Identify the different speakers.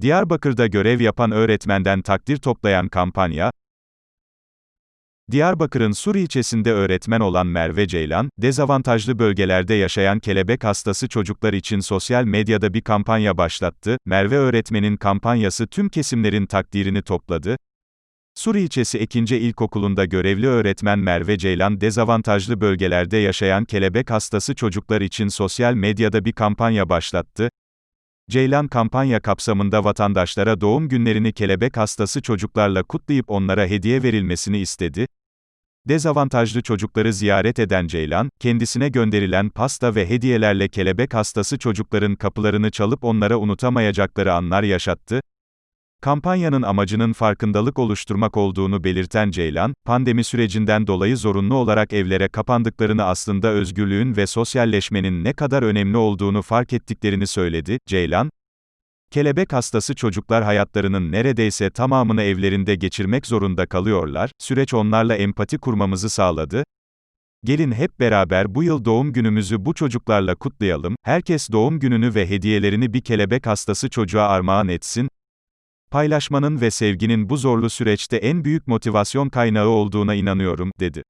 Speaker 1: Diyarbakır'da görev yapan öğretmenden takdir toplayan kampanya, Diyarbakır'ın Sur ilçesinde öğretmen olan Merve Ceylan, dezavantajlı bölgelerde yaşayan kelebek hastası çocuklar için sosyal medyada bir kampanya başlattı. Merve öğretmenin kampanyası tüm kesimlerin takdirini topladı. Sur ilçesi Ekince İlkokulu'nda görevli öğretmen Merve Ceylan, dezavantajlı bölgelerde yaşayan kelebek hastası çocuklar için sosyal medyada bir kampanya başlattı. Ceylan kampanya kapsamında vatandaşlara doğum günlerini kelebek hastası çocuklarla kutlayıp onlara hediye verilmesini istedi. Dezavantajlı çocukları ziyaret eden Ceylan, kendisine gönderilen pasta ve hediyelerle kelebek hastası çocukların kapılarını çalıp onlara unutamayacakları anlar yaşattı. Kampanyanın amacının farkındalık oluşturmak olduğunu belirten Ceylan, pandemi sürecinden dolayı zorunlu olarak evlere kapandıklarını aslında özgürlüğün ve sosyalleşmenin ne kadar önemli olduğunu fark ettiklerini söyledi. Ceylan, Kelebek hastası çocuklar hayatlarının neredeyse tamamını evlerinde geçirmek zorunda kalıyorlar, süreç onlarla empati kurmamızı sağladı. Gelin hep beraber bu yıl doğum günümüzü bu çocuklarla kutlayalım, herkes doğum gününü ve hediyelerini bir kelebek hastası çocuğa armağan etsin. Paylaşmanın ve sevginin bu zorlu süreçte en büyük motivasyon kaynağı olduğuna inanıyorum, dedi.